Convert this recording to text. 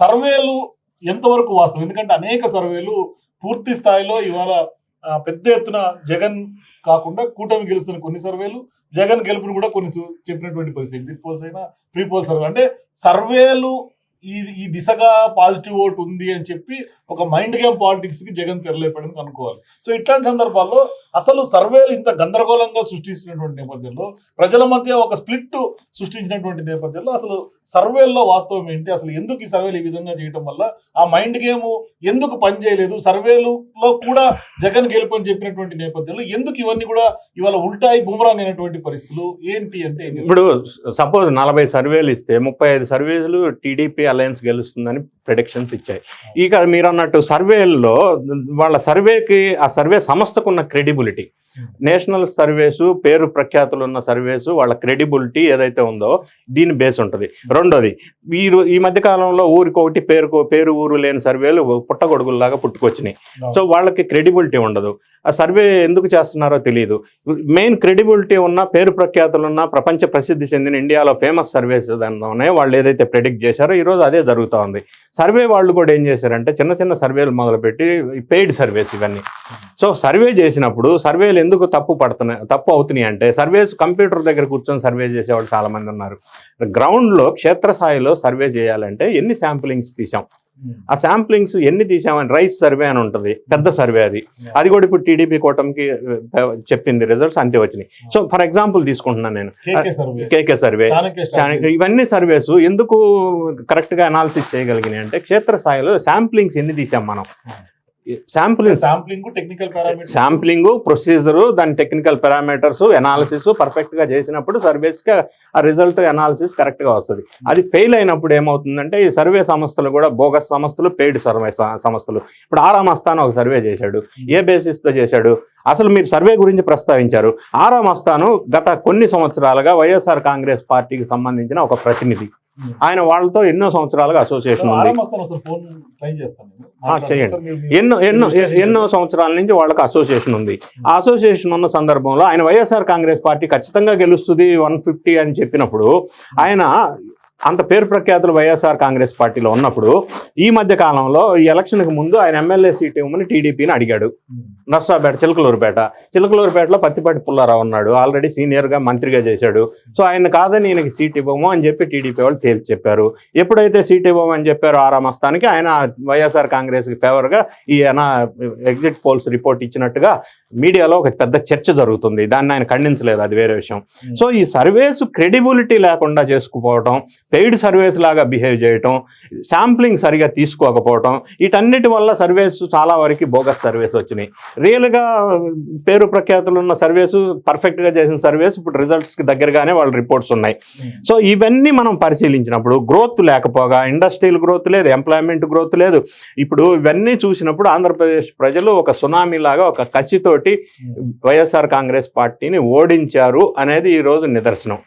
సర్వేలు ఎంతవరకు వాస్తవం? ఎందుకంటే అనేక సర్వేలు పూర్తి స్థాయిలో ఇవాళ పెద్ద ఎత్తున జగన్ కాకుండా కూటమి గెలుస్తున్న కొన్ని సర్వేలు జగన్ గెలుపుని కూడా కొన్ని చెప్పినటువంటి పరిస్థితి. ఎగ్జిట్ పోల్స్ అయినా ప్రీ పోల్ సర్వే అంటే సర్వేలు ఈ ఈ దిశగా పాజిటివ్ ఓట్ ఉంది అని చెప్పి ఒక మైండ్ గేమ్ పాలిటిక్స్కి జగన్ తెరలేపడని అనుకోవాలి సో ఇట్లాంటి సందర్భాల్లో అసలు సర్వేలు ఇంత గందరగోళంగా సృష్టిస్తున్నటువంటి నేపథ్యంలో ప్రజల మధ్య ఒక స్ప్లిట్ సృష్టించినటువంటి నేపథ్యంలో అసలు సర్వేల్లో వాస్తవం ఏంటి? అసలు ఎందుకు ఈ సర్వేలు ఈ విధంగా చేయడం వల్ల ఆ మైండ్ గేమ్ ఎందుకు పనిచేయలేదు సర్వేలులో కూడా జగన్ గెలుపని చెప్పినటువంటి నేపథ్యంలో ఎందుకు ఇవన్నీ కూడా ఇవాళ ఉల్టాయి బూమరాంగ్ అయినటువంటి పరిస్థితులు? ఏంటి అంటే ఇప్పుడు సపోజ్ నలభై సర్వేలు ఇస్తే ముప్పై ఐదు సర్వేలు టీడీపీ అలయన్స్ గెలుస్తుందని ప్రిడిక్షన్స్ ఇచ్చాయి. ఇక మీరు అన్నట్టు సర్వేల్లో వాళ్ళ సర్వేకి ఆ సర్వే సంస్థకున్న క్రెడిబిలిటీ credibility నేషనల్ సర్వేసు పేరు ప్రఖ్యాతులు ఉన్న సర్వేసు వాళ్ళ క్రెడిబిలిటీ ఏదైతే ఉందో దీని బేస్ ఉంటుంది. రెండోది వీరు ఈ మధ్య కాలంలో ఊరికొకటి పేరు పేరు ఊరు లేని సర్వేలు పుట్టగొడుగుల్లాగా పుట్టుకొచ్చినాయి. సో వాళ్ళకి క్రెడిబిలిటీ ఉండదు. ఆ సర్వే ఎందుకు చేస్తున్నారో తెలియదు మెయిన్ క్రెడిబిలిటీ ఉన్న పేరు ప్రఖ్యాతులు ఉన్న ప్రపంచ ప్రసిద్ధి చెందిన ఇండియాలో ఫేమస్ సర్వేస్ దానిలోనే వాళ్ళు ఏదైతే ప్రెడిక్ట్ చేశారో ఈరోజు అదే జరుగుతూ ఉంది. సర్వే వాళ్ళు కూడా ఏం చేశారంటే చిన్న చిన్న సర్వేలు మొదలుపెట్టి పెయిడ్ సర్వేస్ ఇవన్నీ. సో సర్వే చేసినప్పుడు సర్వేలు ఎందుకు తప్పు పడుతున్నాయి తప్పు అవుతున్నాయి అంటే సర్వేస్ కంప్యూటర్ దగ్గర కూర్చొని సర్వే చేసేవాళ్ళు చాలా మంది ఉన్నారు. గ్రౌండ్లో క్షేత్రస్థాయిలో సర్వే చేయాలంటే ఎన్ని శాంపులింగ్స్ తీసాం ఆ శాంప్లింగ్స్ ఎన్ని తీసామని రైస్ సర్వే అని ఉంటుంది పెద్ద సర్వే అది. అది కూడా ఇప్పుడు టీడీపీ కూటమికి చెప్పింది రిజల్ట్స్ అంతే వచ్చినాయి. సో ఫర్ ఎగ్జాంపుల్ తీసుకుంటున్నాను నేను. KK survey. ఇవన్నీ సర్వేస్ ఎందుకు కరెక్ట్గా అనాలిసిస్ చేయగలిగినాయి అంటే క్షేత్రస్థాయిలో శాంప్లింగ్స్ ఎన్ని తీసాం మనం? Samplings sampling. Technical sampling procedure దాని టెక్నికల్ పారామీటర్స్ ఎనాలిసిస్ పర్ఫెక్ట్గా చేసినప్పుడు సర్వేస్కి ఆ రిజల్ట్ ఎనాలిసిస్ కరెక్ట్గా వస్తుంది. అది ఫెయిల్ అయినప్పుడు ఏమవుతుందంటే ఈ సర్వే సంస్థలు కూడా బోగస్ సంస్థలు పెయిడ్ సర్వే సంస్థలు. ఇప్పుడు ఆరామ్ అస్థాన్ ఒక సర్వే చేశాడు. ఏ బేసిస్తో చేశాడు? అసలు మీరు సర్వే గురించి ప్రస్తావించారు. ఆరామ్ అస్థాను గత కొన్ని సంవత్సరాలుగా వైఎస్ఆర్ కాంగ్రెస్ పార్టీకి సంబంధించిన ఒక ప్రతినిధి. ఆయన వాళ్ళతో ఎన్నో సంవత్సరాలుగా అసోసియేషన్ ఉంది. చేయండి. ఎన్నో ఎన్నో ఎన్నో సంవత్సరాల నుంచి వాళ్ళకి అసోసియేషన్ ఉంది ఆ అసోసియేషన్ ఉన్న సందర్భంలో ఆయన వైఎస్ఆర్ కాంగ్రెస్ పార్టీ ఖచ్చితంగా గెలుస్తుంది వన్ ఫిఫ్టీ అని చెప్పినప్పుడు ఆయన అంత పేరు ప్రఖ్యాతులు వైఎస్ఆర్ కాంగ్రెస్ పార్టీలో ఉన్నప్పుడు ఈ మధ్య కాలంలో ఈ ఎలక్షన్కి ముందు ఆయన ఎమ్మెల్యే సీట్ ఇవ్వమని టీడీపీని అడిగాడు. నర్సాపేట చిలకలూరుపేట. చిలకలూరుపేటలో పత్తిపాటి పుల్లారావు ఉన్నాడు. ఆల్రెడీ సీనియర్గా మంత్రిగా చేశాడు. సో ఆయన కాదని ఈయనకి సీట్ ఇవ్వము అని చెప్పి టీడీపీ వాళ్ళు తేల్చి చెప్పారు. ఎప్పుడైతే సీట్ ఇవ్వము అని చెప్పారో ఆరామస్తానికి ఆయన వైఎస్ఆర్ కాంగ్రెస్కి ఫేవర్గా ఈ అనా ఎగ్జిట్ పోల్స్ రిపోర్ట్ ఇచ్చినట్టుగా మీడియాలో ఒక పెద్ద చర్చ జరుగుతుంది. దాన్ని ఆయన ఖండించలేదు అది వేరే విషయం. సో ఈ సర్వేస్ క్రెడిబిలిటీ లేకుండా చేసుకుపోవటం పెయిడ్ సర్వేస్ లాగా బిహేవ్ చేయటం శాంప్లింగ్ సరిగా తీసుకోకపోవటం వీటన్నిటి వల్ల సర్వేస్ చాలా వరకు బోగస్ సర్వేస్ వచ్చినాయి. రియల్గా పేరు ప్రఖ్యాతులు ఉన్న సర్వేస్ పర్ఫెక్ట్గా చేసిన సర్వేస్ ఇప్పుడు రిజల్ట్స్కి దగ్గరగానే వాళ్ళ రిపోర్ట్స్ ఉన్నాయి. సో ఇవన్నీ మనం పరిశీలించినప్పుడు గ్రోత్ లేకపోగా ఇండస్ట్రియల్ గ్రోత్ లేదు ఎంప్లాయ్మెంట్ గ్రోత్ లేదు. ఇప్పుడు ఇవన్నీ చూసినప్పుడు ఆంధ్రప్రదేశ్ ప్రజలు ఒక సునామీ లాగా ఒక కసితోటి వైఎస్ఆర్ కాంగ్రెస్ పార్టీని ఓడించారు అనేది ఈరోజు నిదర్శనం.